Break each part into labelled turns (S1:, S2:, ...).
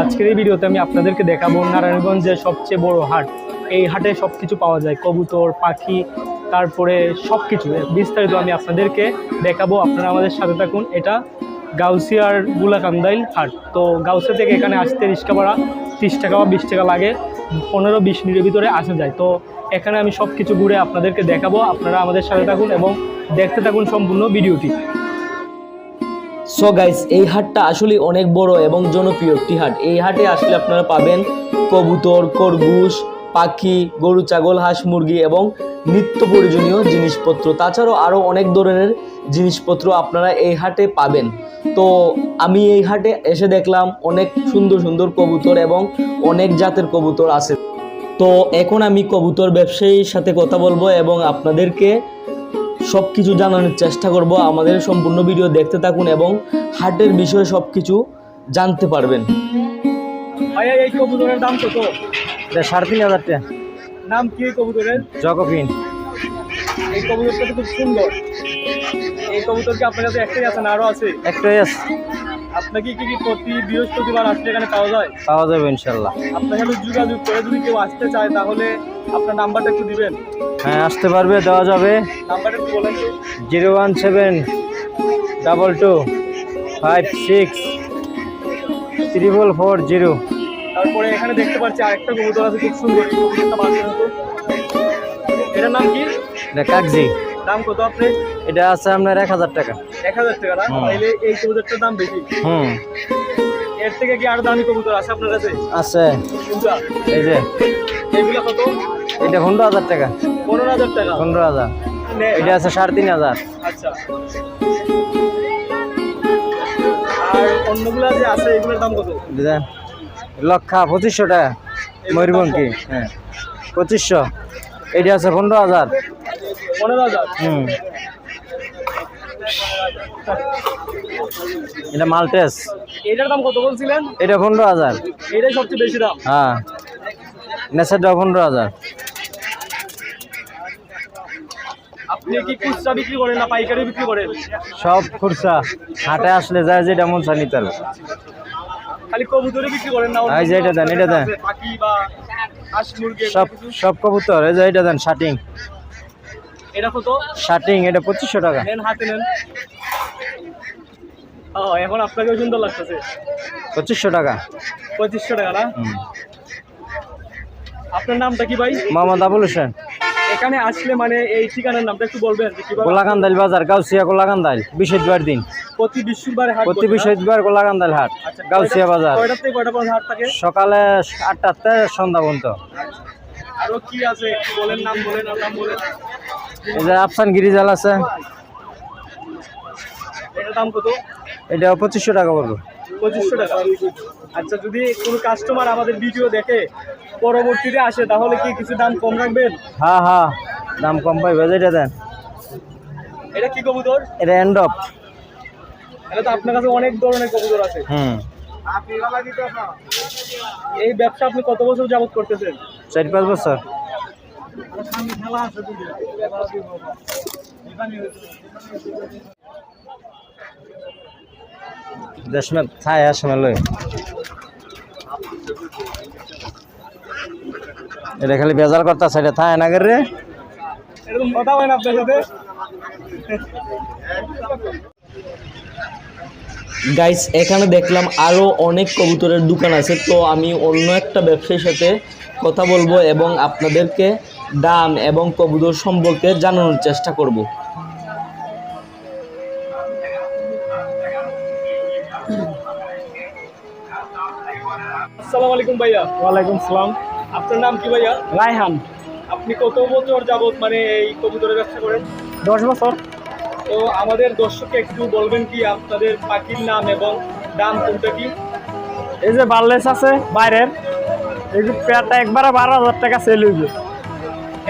S1: আজকের এই ভিডিওতে আমি আপনাদেরকে দেখাবো নারায়ণগঞ্জের সবচেয়ে বড় হাট। এই হাটে সব কিছু পাওয়া যায়, কবুতর, পাখি, তারপরে সব কিছু বিস্তারিত আমি আপনাদেরকে দেখাবো। আপনারা আমাদের সাথে থাকুন। এটা গাউসিয়ার গুলাকান্দাইল হাট। তো গাউসিয়া থেকে এখানে আসতে রিক্সা ভাড়া তিরিশ টাকা বা বিশ টাকা লাগে। পনেরো বিশ মিনিটের ভিতরে আসা যায়। তো এখানে আমি সব কিছু ঘুরে আপনাদেরকে দেখাবো। আপনারা আমাদের সাথে থাকুন এবং দেখতে থাকুন সম্পূর্ণ ভিডিওটি।
S2: সো গাইস এই হাটটা আসলে অনেক বড় এবং জনপ্রিয় একটি হাট। এই হাটে আসলে আপনারা পাবেন কবুতর, খরগোশ, পাখি, গরু, ছাগল, হাঁস, মুরগি এবং নিত্য প্রয়োজনীয় জিনিসপত্র। তাছাড়াও আরও অনেক ধরনের জিনিসপত্র আপনারা এই হাটে পাবেন। তো আমি এই হাটে এসে দেখলাম অনেক সুন্দর সুন্দর কবুতর এবং অনেক জাতের কবুতর আছে। তো এখন আমি কবুতর ব্যবসায়ীর সাথে কথা বলব এবং আপনাদেরকে সব কিছু জানানোর চেষ্টা করব। আমাদের সম্পূর্ণ ভিডিও দেখতে থাকুন এবং হার্টের বিষয়ে সব কিছু জানতে পারবেন।
S1: ভাইয়া এই কবুতরের দাম কত?
S2: এটা সাড়ে তিন হাজার টাকা।
S1: নাম কি এই কবুতরের? এই কবুতরটা তো খুব সুন্দর। এই কবুতর কি আপনার কাছে একটাই আছে না আরও আছে?
S2: একটাই আছে।
S1: আপনাকে কি কি প্রতি বৃহস্পতিবার আসলে এখানে পাওয়া যায়?
S2: পাওয়া যাবে ইনশাল্লাহ।
S1: আপনার সাথে যোগাযোগ করে যদি কেউ আসতে চায় তাহলে আপনার নাম্বারটা একটু দিবেন।
S2: হ্যাঁ আসতে পারবে দেওয়া যাবে।
S1: নাম্বারটা একটু বলেন তো।
S2: Zero one seven double two five six triple four zero.
S1: তারপরে এখানে দেখতে পাচ্ছি আরেকটা কবুতর আছে খুব সুন্দর। এই কবুতরটা এটার নাম কি?
S2: এটা কাকজি।
S1: দাম কত আপনি?
S2: এটা আছে আপনার এক হাজার টাকা।
S1: এক হাজার টাকা না?
S2: হুম।
S1: এই কবুতরটার দাম বেশি।
S2: হুম।
S1: এর থেকে কি আরও দামি কবুতর আছে আপনার কাছে?
S2: আছে। এই যে।
S1: কত?
S2: এটা পনেরো হাজার টাকা।
S1: পনেরো হাজার টাকা।
S2: পনেরো হাজার। এটা আছে সাড়ে তিন হাজার।
S1: আচ্ছা। আর অন্যগুলো যে আছে এগুলোর দাম কত?
S2: লক্ষা পঁচিশশো টাকা ময়ূরভঞ্জকি হ্যাঁ। পঁচিশশো। এটা আছে পনেরো হাজার।
S1: পনেরো হাজার।
S2: হুম। এটা মাল্টেস
S1: এটার দাম কত বলছিলেন?
S2: এটা পনেরো হাজার।
S1: এটাই সবচেয়ে বেশি দাম।
S2: হ্যাঁ। নেচারটা পনেরো হাজার।
S1: আপনি কি খুচরা বিক্রি করেন না পাইকারি বিক্রি করেন?
S2: সব খুরসা হাটে আসলে যায় যেটা মন চা নিতে
S1: খালি কবুতরে বিক্রি করেন না?
S2: এই যে এটা দেন, এটা দেন।
S1: পাখি বা হাঁস মুরগি
S2: সব সব কবুতর এই যে এটা দেন শার্টিং
S1: এটা কত?
S2: শার্টিং এটা পঁচিশশো টাকা।
S1: নেন হাতে নেন। ও এখন আপনাকেও সুন্দর লাগতেছে।
S2: পঁচিশশো টাকা।
S1: পঁচিশশো টাকা না? আপনার নামটা কি ভাই?
S2: মোহাম্মদ আবুল হোসেন।
S1: এখানে আসলে মানে এই ঠিকানার নামটা একটু বলবেন
S2: গোলাকান্দাইল বাজার গাউসিয়া গোলাকান্দাইল বৃহস্পতিবার দিন।
S1: প্রতি বৃহস্পতিবার হাট
S2: প্রতি বৃহস্পতিবার গোলাকান্দাইল হাট
S1: আচ্ছা,
S2: গাউসিয়া বাজার।
S1: কয়টা থেকে কয়টা পর্যন্ত হাট থাকে?
S2: সকালে আটটাতে সন্ধ্যা পর্যন্ত।
S1: আরও কি আছে? একটু বলেন নাম বলেন নাম বলেন।
S2: এই যে আফসান গিরিজাল আছে।
S1: এটার দাম কত?
S2: এটা পঁচিশশো টাকা পড়বে
S1: পঁচিশশো টাকা। আচ্ছা যদি কোনো কাস্টমার আমাদের ভিডিও দেখে পরবর্তীতে আসে তাহলে কি কিছু দাম কম রাখবেন?
S2: হ্যাঁ হ্যাঁ দাম কম পাইবে যেটা দেন।
S1: এটা কি কবুতর?
S2: এটা অফ
S1: এটা তো আপনার কাছে অনেক ধরনের কবুতর আছে।
S2: হুম।
S1: এই ব্যবসা আপনি কত বছর যাবত করতেছেন?
S2: চার পাঁচ বছর। দশমে থাই লই এটা খালি বেজার করতা সেটা থায় না রে গাইস এখানে দেখলাম আরও অনেক কবুতরের দোকান আছে, তো আমি অন্য একটা ব্যবসায়ীর সাথে কথা বলব এবং আপনাদেরকে দাম এবং কবুতর সম্পর্কে জানানোর চেষ্টা করব।
S1: আসসালামু আলাইকুম ভাইয়া।
S2: ওয়ালাইকুম সালাম।
S1: আপনার নাম কি ভাইয়া?
S2: রায়হান।
S1: আপনি কত বছর যাবত মানে এই কবুতরের ব্যবসা করেন?
S2: দশ বছর।
S1: তো আমাদের দর্শককে একটু বলবেন কি আপনাদের পাখির নাম এবং দাম কোনটা কি?
S2: এই যে বার্লেস আছে বাইরের। এই পেয়ারটা একবারে বারো হাজার টাকা সেল হইবে।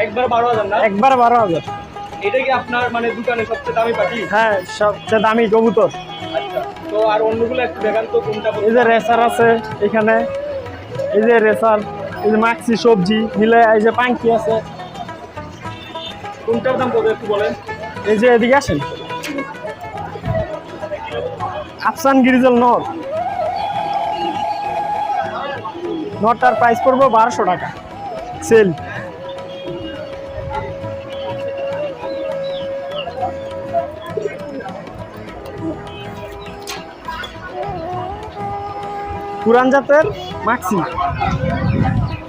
S1: একবার বারো হাজার না?
S2: একবারে বারো হাজার।
S1: এটা কি আপনার মানে দোকানে সবচেয়ে দামি পাখি?
S2: হ্যাঁ সবচেয়ে দামি কবুতর।
S1: আচ্ছা তো আর অন্যগুলো একটু দেখান তো কোনটা
S2: এই যে রেসার আছে এখানে। এই যে রেসার এই যে মাক্সি সবজি মিলে এই যে পাঙ্কি আছে।
S1: কোনটার দাম কত একটু বলেন?
S2: এই যে এদিকে আসেন। আফসান গিরিজল নর।
S1: নটার প্রাইস পড়ব বারোশো টাকা। সেল পুরান জাতের মাক্সি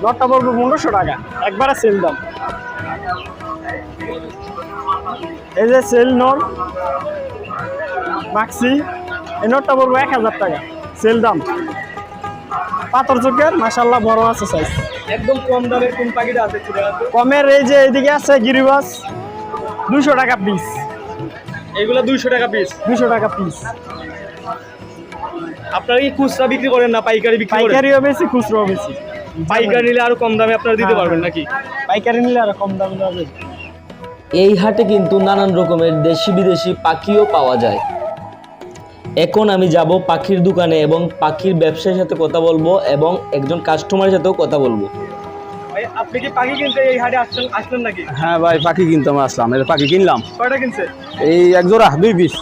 S1: নটটা পড়ব পনেরোশো টাকা। একবারে সেল দাম। এই যে সেল নোট মাক্সি এই নোটটা পড়ব এক হাজার টাকা। সেল দাম। পাথর চোখের মাসাল্লাহ বড় আছে সাইজ
S2: একদম কম দামে কোন পাখিটা আছে
S1: কমের এই যে এইদিকে আছে গিরিবাস দুশো টাকা পিস
S2: এগুলো দুইশো টাকা পিস
S1: দুশো টাকা পিস
S2: আপনারা কি খুচরা বিক্রি করেন না পাইকারি বিক্রি করেন?
S1: পাইকারিও বেশি খুচরোও বেশি।
S2: পাইকারি নিলে আরও কম দামে আপনারা দিতে
S1: হ্যাঁ,
S2: পারবেন। নাকি?
S1: পাইকারি নিলে আর কম দামে হবে
S2: এই হাটে কিন্তু নানান রকমের দেশি বিদেশি পাখিও পাওয়া যায়। এখন আমি যাব পাখির দোকানে এবং পাখির ব্যবসায়ীর সাথে কথা বলব এবং একজন কাস্টমারের সাথেও কথা বলব।
S1: আপনি কি পাখি কিনতে এই হাটে আসছেন আসলেন নাকি?
S3: হ্যাঁ ভাই পাখি কিনতাম আসলাম। এটা পাখি কিনলাম।
S1: কয়টা কিনছে?
S3: এই এক জোড়া দুই পিস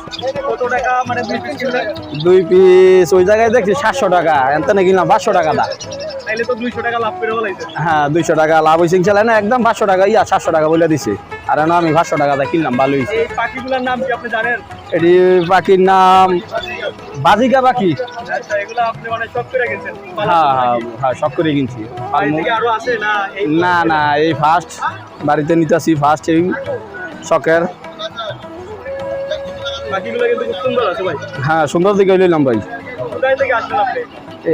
S1: কত টাকা মানে দুই পিস কিনলেন?
S3: দুই পিস ওই জায়গায় দেখছি সাতশো টাকা। এনতে কিনলাম পাঁচশো টাকা দা
S1: তাইলে তো দুইশো টাকা লাভ করে
S3: হ্যাঁ দুইশো টাকা লাভ হয়েছে চালাই না একদম পাঁচশো টাকা ইয়া সাতশো টাকা বলে দিছে। আর না আমি পাঁচশো টাকা দা কিনলাম ভালো হয়েছে।
S1: পাখিগুলোর নাম কি আপনি জানেন?
S3: এটি পাখির নাম বাজিকা পাখি।
S1: আচ্ছা মানে
S3: হ্যাঁ হ্যাঁ হ্যাঁ সব করে কিনছি।
S1: না
S3: না এই ফার্স্ট বাড়িতে নিতে নিতেছি ফার্স্ট এই শখের। হ্যাঁ সুন্দর দিকে লইলাম ভাই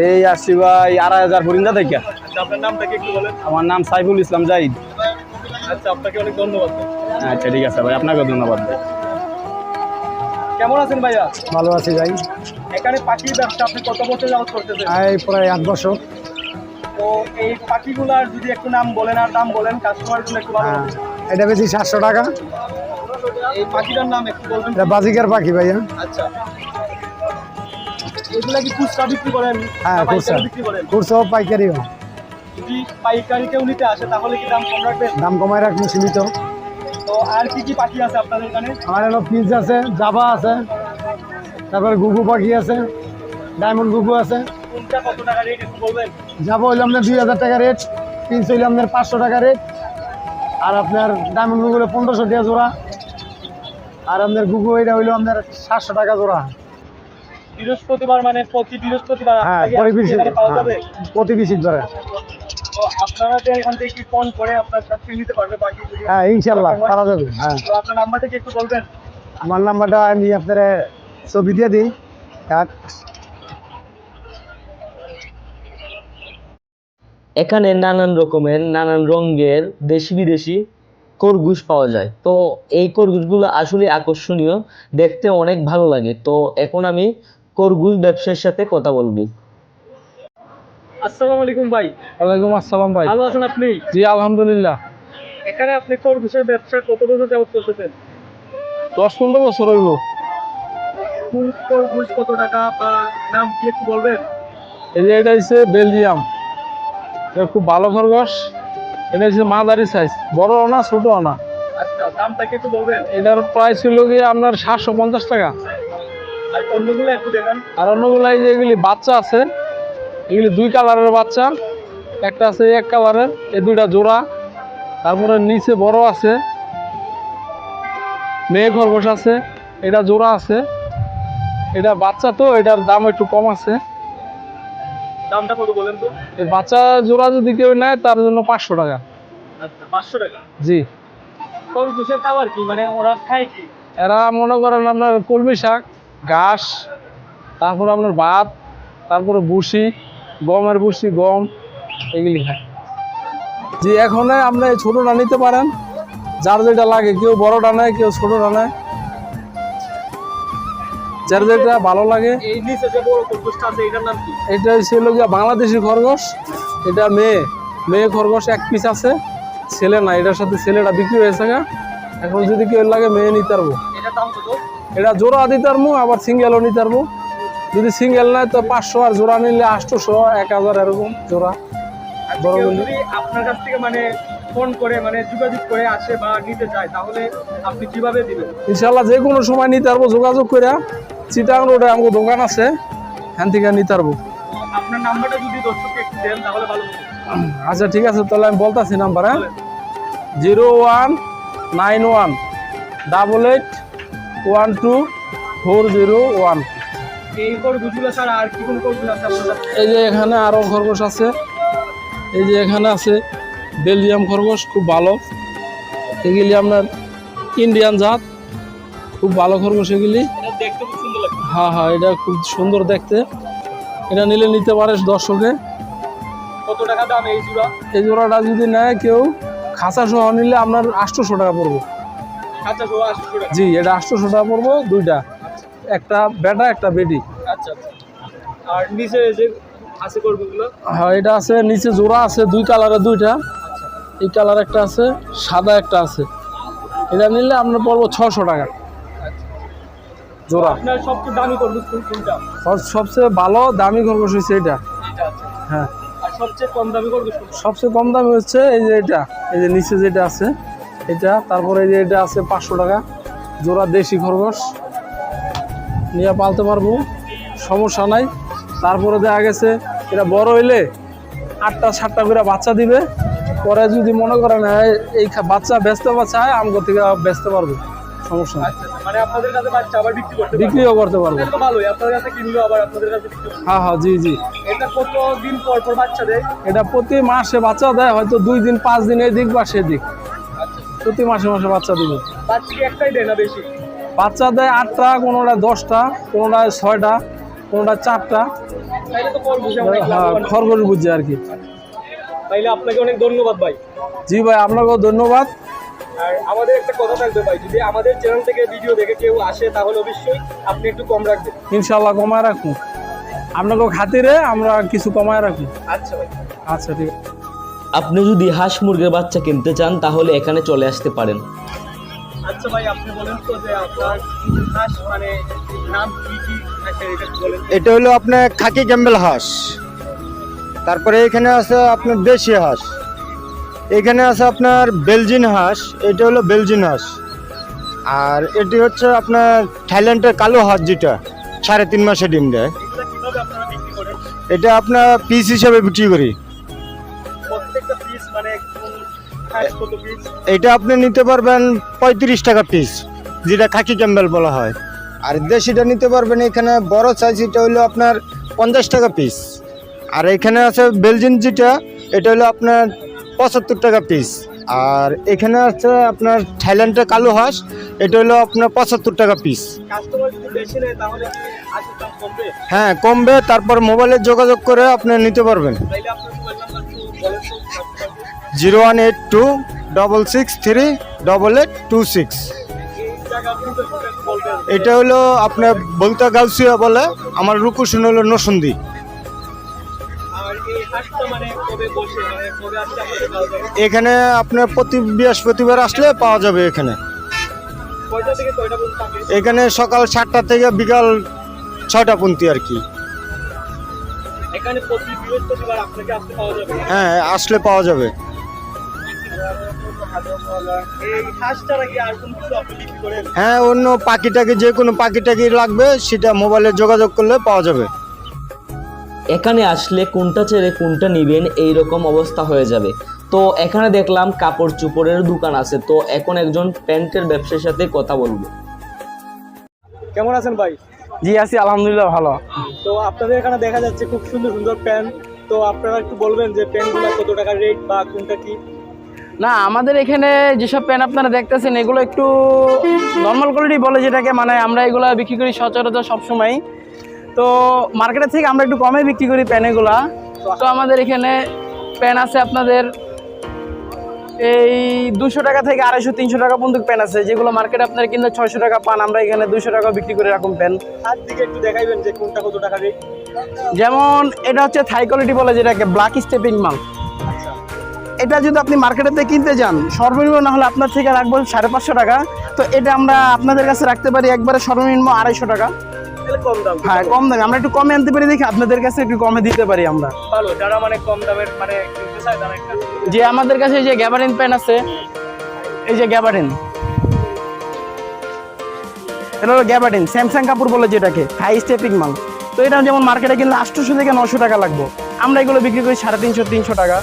S3: এই আসছি ভাই আড়াই হাজার পরিন্দা থেকে।
S1: আচ্ছা
S3: আমার নাম সাইফুল ইসলাম জাহিদ।
S1: আচ্ছা আপনাকে অনেক ধন্যবাদ।
S3: আচ্ছা ঠিক আছে ভাই আপনাকে ধন্যবাদ ভাই।
S1: কেমন আছেন ভাইয়া?
S4: ভালো আছি ভাই।
S1: এখানে পাখির ব্যবসা আপনি কত বছর যাবত করতেছেন?
S4: এই প্রায় আট বছর।
S1: তো এই পাখিগুলার যদি একটু নাম বলেন আর দাম বলেন কাস্টমারগুলো একটু ভালো
S4: হ্যাঁ, এটা বেশি সাতশো টাকা।
S1: এই পাখিটার নাম একটু বলবেন।
S4: এটা বাজিকার পাখি ভাইয়া।
S1: আচ্ছা। এগুলা কি খুচরা বিক্রি করেন?
S4: হ্যাঁ খুচরা।
S1: বিক্রি করেন?
S4: খুচরো পাইকারিও।
S1: যদি পাইকারি কেউ নিতে আসে তাহলে কি দাম কম
S4: দাম কমায় রাখব সীমিত।
S1: তো আর কি কি পাখি আছে আপনাদের এখানে?
S4: আমার হলো পিস আছে জাবা আছে তারপরে গুগু পাখি আছে ডায়মন্ড গুগু আছে।
S1: কোনটা কত টাকা রেট একটু বলবেন?
S4: জাবা হইল আপনার দুই হাজার টাকা রেট পিস হইল আপনার পাঁচশো টাকা রেট আর আপনার ডায়মন্ড গুগুলো পনেরোশো টাকা জোড়া আর আপনার গুগু এটা হইল আপনার সাতশো টাকা জোড়া।
S1: বৃহস্পতিবার মানে প্রতি বৃহস্পতিবার
S4: হ্যাঁ প্রতি পিস
S1: আপনারা যে এখান থেকে ফোন করে আপনার নিতে পারবে
S4: হ্যাঁ ইনশাল্লাহ পারা যাবে হ্যাঁ।
S1: তো আপনার নাম্বার থেকে একটু বলবেন?
S4: আমার নাম্বারটা আমি আপনার ছবি দিয়ে দিই।
S2: এখানে নানান রকমের নানান রঙের দেশি বিদেশি খরগোশ পাওয়া যায়। তো এই খরগোশগুলো আসলে আকর্ষণীয় দেখতে অনেক ভালো লাগে। তো এখন আমি খরগোশ ব্যবসার সাথে কথা বলব।
S1: আসসালামু আলাইকুম ভাই।
S4: ওয়ালাইকুম আসসালাম ভাই।
S1: ভালো আছেন আপনি?
S4: জি আলহামদুলিল্লাহ।
S1: এখানে আপনি খরগোশের ব্যবসা কত বছর যাবত করতেছেন
S4: দশ পনেরো বছর
S1: কোন খরগোশ কত টাকা? বা নাম কি একটু বলবেন?
S4: এই যে এটা হচ্ছে বেলজিয়াম। এটা খুব ভালো খরগোশ এটা হচ্ছে মাদারি সাইজ বড় না ছোট না
S1: আচ্ছা দামটা কি একটু বলবেন?
S4: এটার প্রাইস ছিল কি আপনার সাতশো পঞ্চাশ টাকা।
S1: আর অন্যগুলো একটু দেখান।
S4: আর অন্যগুলো এই যে বাচ্চা আছে এগুলি দুই কালারের বাচ্চা একটা আছে এক কালারের এই দুইটা জোড়া। তারপরে নিচে বড় আছে মেয়ে খরগোশ আছে এটা জোড়া আছে। এটা বাচ্চা তো এটার দাম একটু কম আছে।
S1: দামটা কত বলেন তো?
S4: এই বাচ্চা জোড়া যদি কেউ নেয় তার জন্য পাঁচশো টাকা।
S1: আচ্ছা পাঁচশো টাকা?
S4: জি।
S1: খরগোশের খাবার কি? মানে ওরা খায় কি?
S4: এরা মনে করেন আপনার কলমি শাক ঘাস তারপরে আপনার ভাত তারপরে ভুসি গমের ভুসি গম এগুলি খায়। জি এখন আপনি ছোটোটা নিতে পারেন যার যেটা লাগে কেউ বড়টা নেয় কেউ ছোটোটা নেয়। যার যেটা ভালো লাগে।
S1: যে
S4: এটা ছিল গিয়া বাংলাদেশি খরগোশ। এটা মেয়ে মেয়ে খরগোশ এক পিস আছে। ছেলে না এটার সাথে ছেলেটা বিক্রি হয়েছে গা। এখন যদি কেউ লাগে মেয়ে নিতে পারব। এটা জোড়া দিতে পারব আবার সিঙ্গেলও নিতে পারব। যদি সিঙ্গেল নেয় তো পাঁচশো আর জোড়া নিলে আটশোশো এক হাজার এরকম জোড়া। বড়।
S1: যদি আপনার কাছ থেকে মানে ফোন করে মানে যোগাযোগ করে আসে বা নিতে চায় তাহলে আপনি কীভাবে দিবেন?
S4: ইনশাল্লাহ যে কোনো সময় নিতে পারব যোগাযোগ করে। চিটাং রোডে আমার দোকান আছে হ্যান থেকে নিতে পারব।
S1: আপনার নাম্বারটা যদি দর্শককে দেন তাহলে ভালো
S4: আচ্ছা ঠিক আছে তাহলে আমি বলতাছি নাম্বার হ্যাঁ? Zero one nine one double eight one two four zero one.
S1: এই
S4: যে এখানে আরও খরগোশ আছে। এই যে এখানে আছে বেলজিয়াম খরগোশ খুব ভালো। এগুলি আপনার ইন্ডিয়ান জাত। খুব ভালো খরগোশ এগুলি। হ্যাঁ হ্যাঁ এটা খুব সুন্দর দেখতে। এটা নিলে নিতে পারে দর্শকে।
S1: কত টাকা দাম এই জোড়া?
S4: এই জোড়াটা যদি নেয় কেউ খাঁচা সহ নিলে আপনার আটশোশো টাকা পড়ব। জি এটা আটশোশো টাকা পড়ব দুইটা। একটা বেটা একটা বেডি
S1: আচ্ছা আচ্ছা। আর নিচে যে আছে খরগোশগুলো
S4: হ্যাঁ এটা আছে নিচে জোড়া আছে দুই কালারের দুইটা। এই কালার একটা আছে সাদা একটা আছে। এটা নিলে আপনার পড়ব ছশো টাকা। জোড়া।
S1: সবচেয়ে দামি খরগোশ কোনটা?
S4: সবচেয়ে ভালো দামি খরগোশ হচ্ছে এটা হ্যাঁ।
S1: সবচেয়ে কম দামি খরগোশ
S4: সবচেয়ে কম দামি হচ্ছে এই যে এটা। এই যে নিচে যেটা আছে এটা। তারপরে এই যে এটা আছে পাঁচশো টাকা। জোড়া দেশি খরগোশ। নিয়ে পালতে পারব। সমস্যা নাই। তারপরে দেখা গেছে এটা বড় হইলে আটটা সাতটা করে বাচ্চা দিবে। পরে যদি মনে করেন হ্যাঁ, এই বাচ্চা বেচতে বাচ্চা হয় আমগো থেকে বেচতে পারব। সমস্যা নাই।
S1: আচ্ছা মানে আপনাদের কাছে বাচ্চা আবার বিক্রি করতে
S4: বিক্রিও করতে পারব।
S1: এটা তো ভালোই আপনাদের কাছে কিনলো আবার আপনাদের কাছে
S4: হ্যাঁ হ্যাঁ জি জি।
S1: এটা কত দিন পর পর বাচ্চা দেয়?
S4: এটা প্রতি মাসে বাচ্চা দেয় হয়তো দুই দিন পাঁচ দিন এদিক বা সেদিক। প্রতি মাসে মাসে বাচ্চা দিবে।
S1: বাচ্চা কি একটাই দেয় না বেশি?
S4: বাচ্চা দেয় আটটা কোনোটা দশটা কোনোটা ছয়টা কোনোটা চারটা।
S1: খরগোশ
S4: হ্যাঁ। খরগোশ বুঝছে আর কি।
S1: তাইলে আপনাকে অনেক ধন্যবাদ ভাই।
S4: জি ভাই আপনাকেও ধন্যবাদ।
S1: আর আমাদের একটা কথা থাকবে ভাই যদি আমাদের চ্যানেল থেকে ভিডিও দেখে কেউ আসে তাহলে অবশ্যই আপনি একটু কম রাখবেন।
S4: ইনশাল্লাহ কমায় রাখুন আপনাকেও খাতিরে আমরা কিছু কমায় রাখুন
S1: আচ্ছা ভাই।
S4: আচ্ছা ঠিক আছে।
S2: আপনি যদি হাঁস মুরগির বাচ্চা কিনতে চান তাহলে এখানে চলে আসতে পারেন।
S1: আচ্ছা ভাই আপনি বলেন তো যে আপনার হাঁস মানে নাম কি কি এটা বলেন।
S5: এটা হলো আপনার খাকি ক্যাম্বেল হাঁস। তারপরে এখানে আছে আপনার দেশি হাঁস। এখানে আছে আপনার বেলজিন হাঁস এটা হলো বেলজিন হাঁস। আর এটি হচ্ছে আপনার থাইল্যান্ডের কালো হাঁস যেটা সাড়ে তিন মাসে ডিম দেয়। এটা আপনার পিস হিসাবে বিক্রি করি।
S1: প্রত্যেকটা পিস মানে
S5: এটা আপনি নিতে পারবেন পঁয়ত্রিশ টাকা পিস যেটা খাকি ক্যাম্বেল বলা হয়। আর দেশিটা নিতে পারবেন এখানে বড় সাইজ এটা হলো আপনার পঞ্চাশ টাকা পিস আর এখানে আছে বেলজিন যেটা এটা হলো আপনার পঁচাত্তর টাকা পিস আর এখানে আছে আপনার থাইল্যান্ডের কালো হাঁস এটা হলো আপনার পঁচাত্তর টাকা পিস হ্যাঁ কমবে তারপর মোবাইলে যোগাযোগ করে আপনি নিতে পারবেন। Zero one eight two double six three double eight two six এটা হলো আপনার বলতা গাউসিয়া বলে আমার রুকুশন হলো নসুন্দি। এখানে আপনার প্রতি বৃহস্পতিবার আসলে পাওয়া যাবে এখানে। এখানে সকাল সাতটা থেকে বিকাল ছয়টা পর্যন্ত আর কি। হ্যাঁ আসলে পাওয়া যাবে।
S1: এই হাঁস ছাড়া কি আর কোনো কিছু আপনি বিক্রি করেন
S5: হ্যাঁ অন্য পাখিটাকে যে কোনো পাখিটাকে লাগবে সেটা মোবাইলে যোগাযোগ করলে পাওয়া যাবে।
S2: এখানে আসলে কোনটা ছেড়ে কোনটা নিবেন এই রকম অবস্থা হয়ে যাবে। তো এখানে দেখলাম কাপড় চোপড়ের দোকান আছে তো এখন একজন প্যান্টের ব্যবসার সাথে কথা বলব।
S1: কেমন আছেন ভাই?
S4: জি আছি আলহামদুলিল্লাহ ভালো।
S1: তো আপনাদের এখানে দেখা যাচ্ছে খুব সুন্দর সুন্দর প্যান্ট। তো আপনারা একটু বলবেন যে প্যান্টগুলো কত টাকা রেট বা কোনটা কি?
S6: না আমাদের এখানে যেসব পেন আপনারা দেখতেছেন এগুলো একটু নর্মাল কোয়ালিটি বলে যেটাকে মানে আমরা এগুলো বিক্রি করি সচরাচর সবসময় তো মার্কেটের থেকে আমরা একটু কমে বিক্রি করি প্যান এগুলা তো আমাদের এখানে প্যান আছে আপনাদের এই দুশো টাকা থেকে আড়াইশো তিনশো টাকা পর্যন্ত প্যান আছে যেগুলো মার্কেটে আপনার কিনলে ছয়শো টাকা পান আমরা এখানে দুশো টাকা বিক্রি করে রাখুন প্যান
S1: দিকে একটু দেখাইবেন যে কোনটা কত টাকা
S6: যেমন এটা হচ্ছে থাই কোয়ালিটি বলে যেটাকে ব্ল্যাক স্টেপিং মাল। এটা যদি আপনি মার্কেটেতে কিনতে যান সর্বনিম্ন না হলে আপনার থেকে রাখব সাড়ে পাঁচশো টাকা। তো এটা আমরা আপনাদের কাছে রাখতে পারি একবারে সর্বনিম্ন আড়াইশো টাকা।
S1: কম দাম।
S6: হ্যাঁ কম দামে। আমরা একটু কমে আনতে পারি দেখি আপনাদের কাছে একটু কমে দিতে পারি আমরা।
S1: ভালো যারা মানে কম দামের মানে
S6: যে আমাদের কাছে এই যে গ্যাবারিন পেন আছে এই যে গ্যাবারিন এটা হলো গ্যাবারিন স্যামসাং কাপড় বলে যেটাকে হাই স্টেপিং মাল। তো এটা যেমন মার্কেটে কিনলে আটশোশো থেকে নশো টাকা লাগবে। আমরা এগুলো বিক্রি করি সাড়ে তিনশো তিনশো টাকা।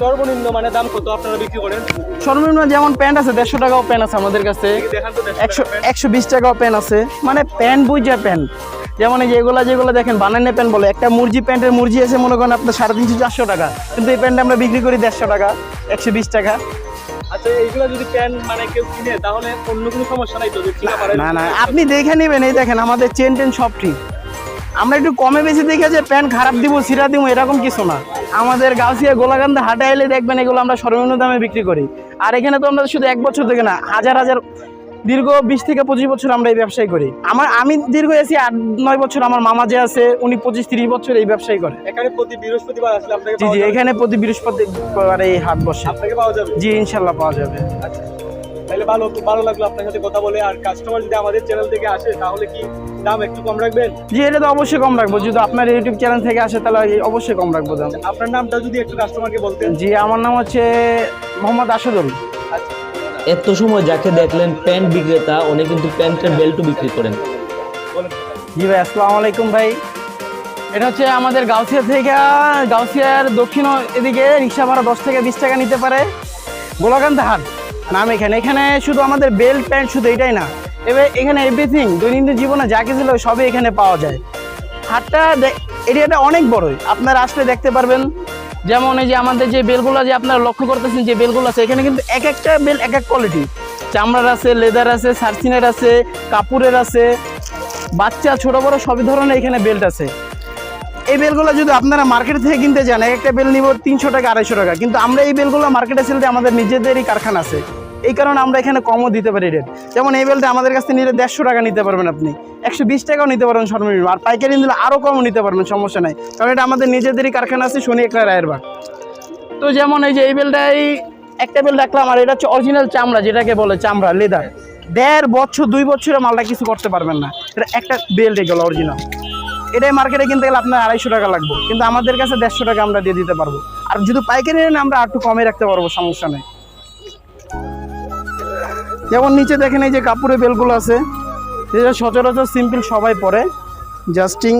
S1: সর্বনিম্ন মানে দাম কত আপনারা বিক্রি করেন?
S6: সর্বনিম্ন যেমন প্যান্ট আছে দেড়শো টাকাও প্যান্ট আছে আমাদের কাছে। একশো একশো বিশ টাকাও প্যান্ট আছে। মানে প্যান্ট বুঝে প্যান্ট। যেমন এই যেগুলো যেগুলো দেখেন বানানে প্যান্ট বলে। একটা মুরজি প্যান্টের মুরজি আছে মনে করেন আপনার সাড়ে তিনশো চারশো টাকা। কিন্তু এই প্যান্ট আমরা বিক্রি করি দেড়শো টাকা একশো বিশ টাকা।
S1: আচ্ছা এইগুলো যদি প্যান্ট মানে কেউ কিনে তাহলে অন্য কোনো সমস্যা নাই তো? যে ঠিক পারে
S6: না না আপনি দেখে নেবেন এই দেখেন আমাদের চেন টেন সব ঠিক আমরা একটু কমে বেশি দেখে যে প্যান্ট খারাপ দিব সিরা দিব এরকম কিছু না। আমাদের গাছিয়া গোলাকান্দা হাটে আইলে দেখবেন এগুলো আমরা সর্বনিম্ন দামে বিক্রি করি। আর এখানে তো আমরা শুধু এক বছর থেকে না হাজার হাজার দীর্ঘ বিশ থেকে পঁচিশ বছর আমরা এই ব্যবসায় করি। আমার আমি দীর্ঘ এসি আট নয় বছর আমার মামা যে আছে উনি পঁচিশ তিরিশ বছর এই ব্যবসায় করে।
S1: এখানে প্রতি বৃহস্পতিবার আসলে
S6: জি জি এখানে প্রতি বৃহস্পতিবার এই হাট বসে। জি ইনশাল্লাহ পাওয়া যাবে।
S1: তাহলে ভালো খুব ভালো লাগল আপনার সাথে কথা বলে। আর কাস্টমার যদি আমাদের চ্যানেল থেকে আসে তাহলে কি দাম একটু কম রাখবেন?
S6: জি এটা তো অবশ্যই কম রাখব। যদি আপনার ইউটিউব চ্যানেল থেকে আসে তাহলে অবশ্যই কম রাখব দাম।
S1: আপনার নামটা যদি একটু কাস্টমারকে বলতেন।
S6: জি আমার নাম হচ্ছে মোহাম্মদ আসাদুল।
S2: এত সময় যাকে দেখলেন প্যান্ট বিক্রেতা উনি কিন্তু প্যান্টের বেল্টও বিক্রি করেন।
S6: জি ভাই আসসালামু আলাইকুম ভাই। এটা হচ্ছে আমাদের গাউসিয়া থেকে গাউসিয়ার দক্ষিণ এদিকে রিক্সা ভাড়া দশ থেকে বিশ টাকা নিতে পারে। গোলাকান্ত হাট। নাম এখানে। এখানে শুধু আমাদের বেল্ট প্যান্ট শুধু এটাই না। এবার এখানে এভরিথিং দৈনন্দিন জীবনে যা কিছু সবই এখানে পাওয়া যায়। হাটটা এরিয়াটা অনেক বড়ই। আপনারা আসলে দেখতে পারবেন। যেমন এই যে আমাদের যে বেলগুলো যে আপনারা লক্ষ্য করতেছেন যে বেলগুলো আছে, এখানে কিন্তু এক একটা বেল এক এক কোয়ালিটি চামড়ার আছে লেদার আছে সার্সিনের আছে, কাপড়ের আছে, বাচ্চা, ছোটো, বড়ো সবই ধরনের এখানে বেল্ট আছে। এই বেলগুলো যদি আপনারা মার্কেট থেকে কিনতে যান, এক একটা বেল নিব তিনশো টাকা, আড়াইশো টাকা। কিন্তু আমরা এই বেলগুলো মার্কেটে সেল আমাদের নিজেদেরই কারখানা আছে। এই কারণে আমরা এখানে কমও দিতে পারি রেট যেমন এই বেলটা আমাদের কাছ নিলে দেড়শো টাকা নিতে পারবেন আপনি। একশো বিশ টাকাও নিতে পারবেন সর্বনিম্ন আর পাইকারি নিলে আরও কমও নিতে পারবেন, সমস্যা নাই। কারণ এটা আমাদের নিজেদেরই কারখানা আছে, শনি একটা রায়ের বাগ তো যেমন এই যে এই বেলটাই একটা বেল রাখলাম, আর এটা হচ্ছে অরিজিনাল চামড়া, যেটাকে বলে চামড়া লেদার দেড় বছর, দুই বছরে মালটা কিছু করতে পারবেন না। এটা একটা বেল্ট এগুলো অরিজিনাল এটাই মার্কেটে কিনতে গেলে আপনার আড়াইশো টাকা লাগবে। কিন্তু আমাদের কাছে দেড়শো টাকা আমরা দিয়ে দিতে পারব। আর যদি পাইকারি নেন, আমরা একটু কমে রাখতে পারব, সমস্যা নেই। যেমন নিচে দেখেন এই যে কাপড়ের বেলগুলো আছে যেটা সচরাচর সিম্পল সবাই পরে জাস্টিং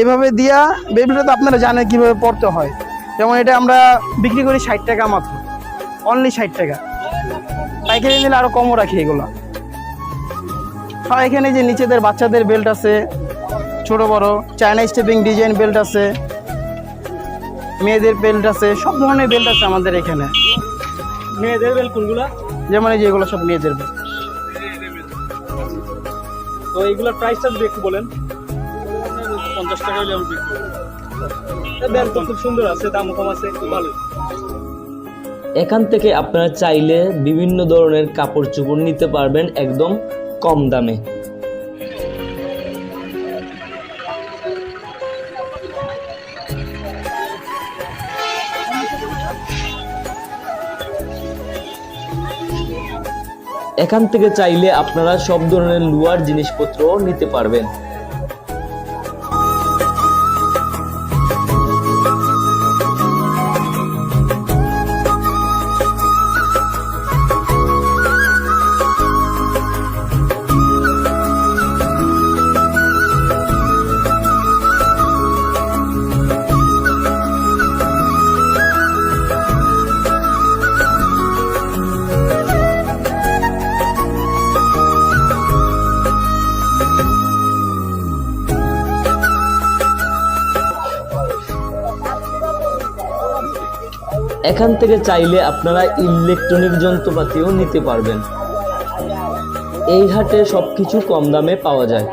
S6: এইভাবে দিয়া বেলগুলো তো আপনারা জানেন কীভাবে পরতে হয়। যেমন এটা আমরা বিক্রি করি ষাট টাকা মাত্র। অনলি ষাট টাকা। পাইকারি নিলে আরও কমও রাখি এগুলো। আর এখানে যে নিচেদের বাচ্চাদের বেল্ট আছে ছোট বড়। চায়না স্টেপিং ডিজাইন বেল্ট আছে। মেয়েদের বেল্ট আছে। সব ধরনের বেল্ট আছে আমাদের এখানে।
S1: মেয়েদের বেল কোনগুলা?
S6: যেমন এই যে সব মেয়েদের বেল্ট
S1: তো এইগুলোর প্রাইসটা যদি একটু বলেন। পঞ্চাশ টাকা হলে আমি বিক্রি করব। তা বেল তো খুব সুন্দর আছে দাম কম আছে খুব ভালো।
S2: এখান থেকে আপনারা চাইলে বিভিন্ন ধরনের কাপড় চোপড় নিতে পারবেন একদম কম দামে। এখান থেকে চাইলে আপনারা সব ধরনের লুয়ার জিনিসপত্র নিতে পারবেন। এখান থেকে চাইলে আপনারা ইলেকট্রনিক যন্ত্রপাতিও নিতে পারবেন। এই হাটে সবকিছু কম দামে পাওয়া যায়।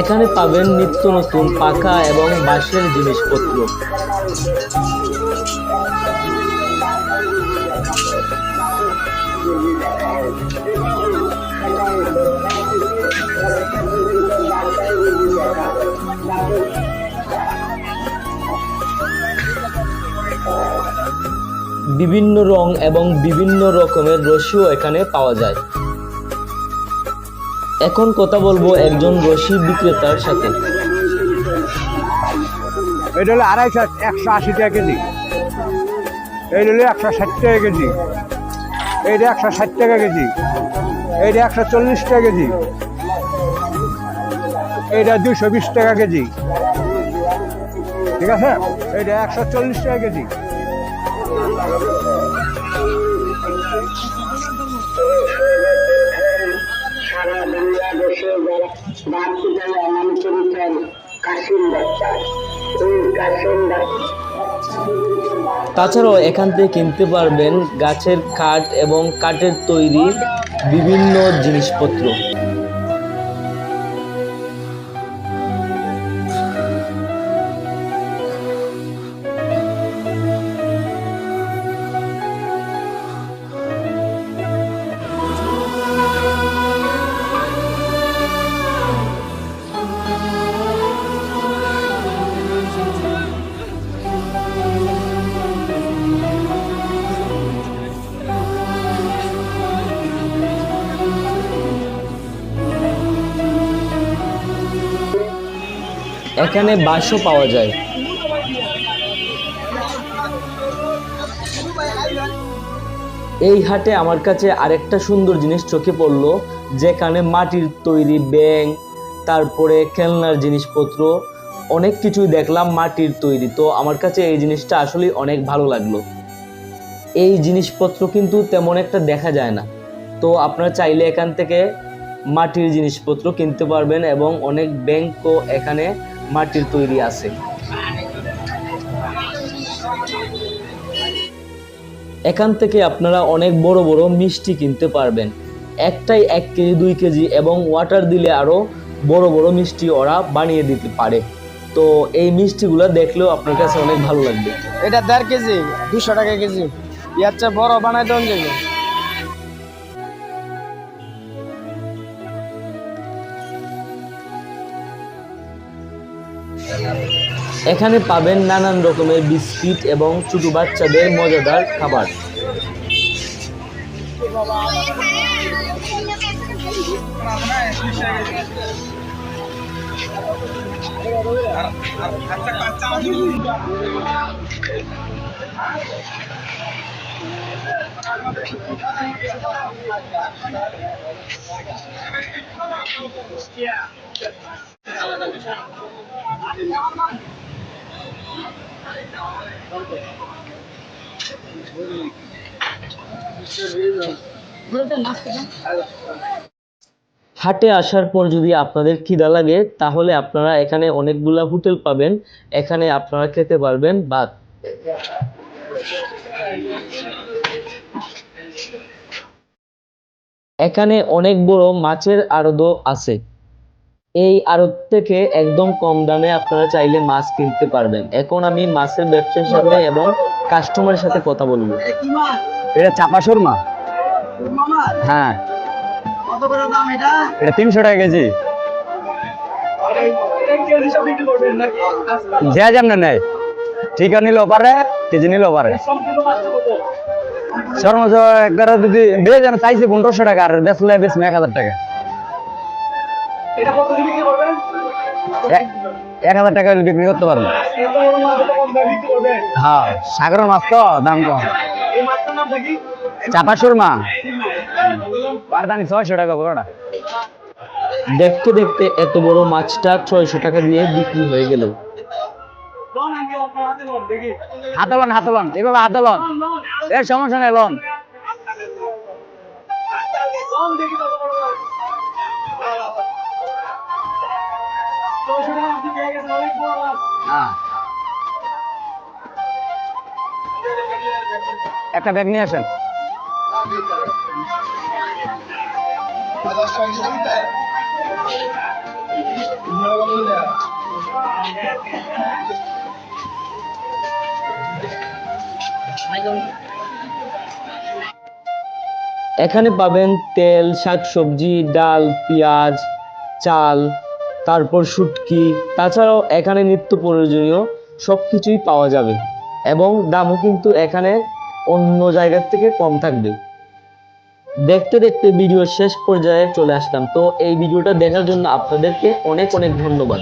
S2: এখানে পাবেন নিত্য নতুন পাকা এবং বাঁশের জিনিসপত্র। বিভিন্ন রং এবং বিভিন্ন রকমের রসিও এখানে পাওয়া যায়। এখন কথা বলব একজন রশি বিক্রেতার সাথে।
S7: এটা হলো আড়াইশো, একশো আশি টাকা কেজি। এইটা হলো একশো ষাট টাকা কেজি। এইটা একশো ষাট টাকা কেজি। এইটা একশো চল্লিশ টাকা কেজি। এইটা দুশো বিশ টাকা কেজি। ঠিক আছে? এইটা একশো চল্লিশ টাকা কেজি।
S8: সারা বাংলাদেশে যারা বাকিদের নাম করেছেন কাশিম ডাক্তার এই কাশিম
S2: তাছাড়াও এখান থেকে কিনতে পারবেন গাছের কাঠ এবং কাঠের তৈরি বিভিন্ন জিনিসপত্র। এখানে বাঁশও পাওয়া যায়। এই হাটে আমার কাছে আরেকটা সুন্দর জিনিস চোখে পড়ল, যেখানে মাটির তৈরি ব্যাং তারপরে খেলনার জিনিসপত্র, অনেক কিছুই দেখলাম মাটির তৈরি। তো আমার কাছে এই জিনিসটা আসলেই অনেক ভালো লাগল। এই জিনিসপত্র কিন্তু তেমন একটা দেখা যায় না। তো আপনারা চাইলে এখান থেকে মাটির জিনিসপত্র কিনতে পারবেন এবং অনেক ব্যাংকও এখানে মাটির তৈরি আছে। এখান থেকে আপনারা অনেক বড় বড় মিষ্টি কিনতে পারবেন। একটাই এক কেজি, দুই কেজি এবং ওয়াটার দিলে আরও বড় বড় মিষ্টি ওরা বানিয়ে দিতে পারে। তো এই মিষ্টিগুলো দেখলেও আপনার কাছে অনেক ভালো লাগবে।
S6: এটা দেড় কেজি, দুশো টাকা কেজি। ইয়ার চেয়ে বড় বানাই দেন যাবে।
S2: এখানে পাবেন নানান রকমের বিস্কিট এবং ছোট বাচ্চাদের মজাদার খাবার। হাটে আসার পর যদি আপনাদের খিদা লাগে, তাহলে আপনারা এখানে অনেকগুলা হোটেল পাবেন। এখানে আপনারা খেতে পারবেন ভাত। এখানে অনেক বড় মাছের আড়তও আছে। এই আড়ত থেকে একদম কম দামে আপনারা চাইলে মাছ কিনতে পারবেন। এখন আমি মাছের ব্যবসার সাথে এবং কাস্টমারের সাথে কথা বলব।
S9: এটা চাপা সুরমা। হ্যাঁ। এটা? তিনশো টাকা কেজি। যে যেমন নেয় ঠিক নিলেও পারে কেজি নিলেও পারে। সর্বোচ্চ একবার যদি বেশ যেন চাইছি পনেরোশো টাকা আর বেচলে বেশ এক হাজার টাকা। এক- হাজার টাকা বিক্রি করতে পারব। হ্যাঁ সাগরের মাছ তো দাম কম। চাপা সুরমা। পারদানি ছয়শো টাকা বড়টা
S2: দেখতে দেখতে এত বড় মাছটা ছয়শো টাকা দিয়ে বিক্রি হয়ে গেল।
S9: হাতে লন হাতে লন এভাবে হাতে লন এর সমস্যা নেই লন একটা ব্যাগ নিয়ে আসেন।
S2: এখানে পাবেন তেল শাকসবজি ডাল পেঁয়াজ চাল তারপর শুটকি তাছাড়াও এখানে নিত্য প্রয়োজনীয় সব কিছুই পাওয়া যাবে। এবং দামও কিন্তু এখানে অন্য জায়গার থেকে কম থাকবে। দেখতে দেখতে ভিডিও শেষ পর্যায়ে চলে আসলাম। তো এই ভিডিওটা দেখার জন্য আপনাদেরকে অনেক অনেক ধন্যবাদ।